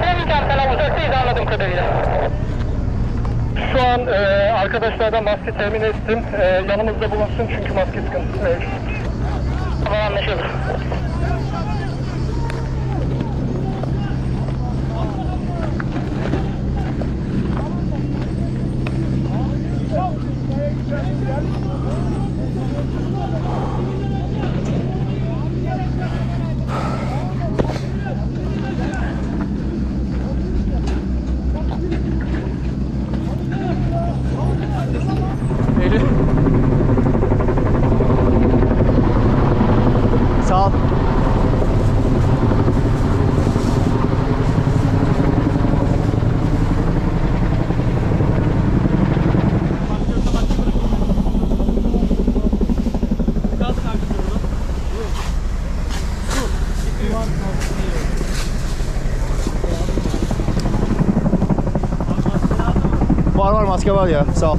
Tabii ki Antalya uzaktayız anladığım kadarıyla. Şu an e, arkadaşlardan maske temin ettim. E, yanımızda bulunsun çünkü maske sıkıntısı. Tamam anlaşıldı. Var var maske var ya sağ ol.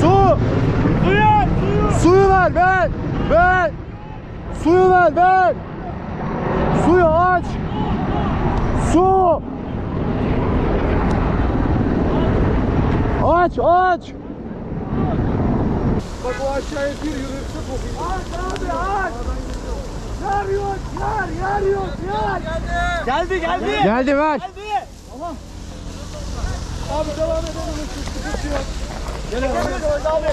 Su! Suyu! Suyu ver ver! Ver! Suyu ver ver! Suyu aç! Su! Aç aç! Bak o aşağıya bir yürürse kokayım. Aç abi aç. Yar yok yar yar yok yar. Geldi geldi. Geldi ver. Abi devam edelim. Hiç sıkıntı yok. Gel abi. abi.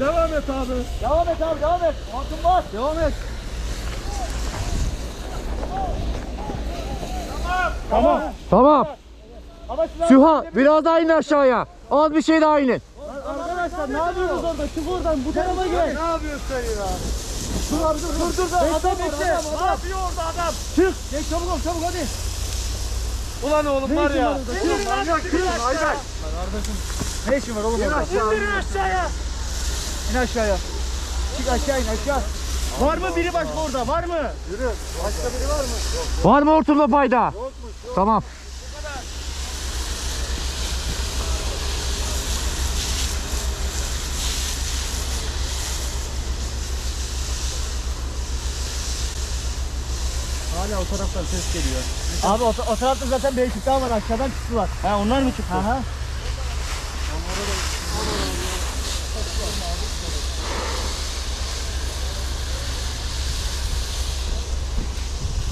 Devam et abi. Devam et abi devam et. Altın bas. Devam et. Tamam. Tamam. Ama silah Süha biraz daha in aşağıya. Az bir şey daha inin. Arkadaşlar ne yapıyorsunuz orada? Çık oradan bu tarafa gel. Ne yapıyorsun sen ya? Dur abi dur dur dur. Adam bekle. Ne yapıyor orada adam? Çık. Geç çabuk ol çabuk hadi. Ulan oğlum var ya. Çık manyak çık. Ayberk. Ne işin var oğlum? İndirin aşağıya. İn aşağıya. Çık aşağı in aşağı. Var mı biri başka orada? Var mı? Yürü. Başka biri var mı? Var mı hortumla fayda? Tamam. Hala o taraftan ses geliyor. Abi o, o tarafta zaten daha var aşağıdan çıktılar. Ha onlar mı çıktı? Aha.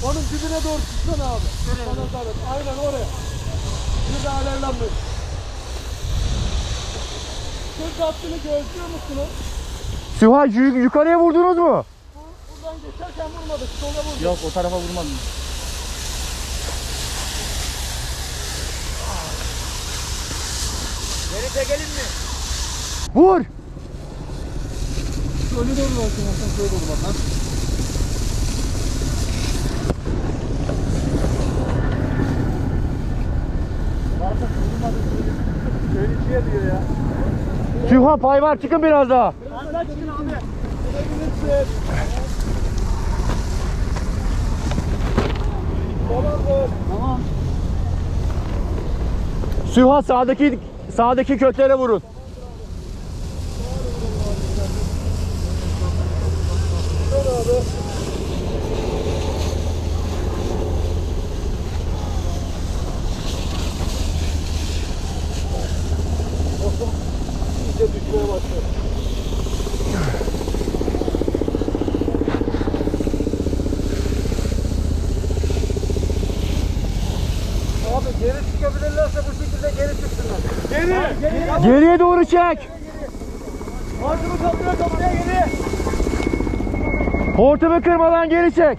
Onun dibine doğru çıksana abi. Sana sarıl. Aynen oraya. Bir de alevlenmiş. Göz hattını gözlüyor musunuz? Süha yu- yukarıya vurdunuz mu? Buradan geçerken vurmadık. Sola vurduk. Yok o tarafa vurmadım. Geri çekelim mi? Vur. Şöyle doğru olsun. Şöyle doğru Süha pay var çıkın biraz daha. Az daha çıkın abi. Tamam. Süha sağdaki sağdaki köklere vurun. İyice düşmeye başladı. Abi geri çıkabilirlerse bu şekilde geri çıksınlar. Geri! Geri! Geriye doğru çek. Ağzını kapıya kapıya geri! Hortumu kırmadan geri çek.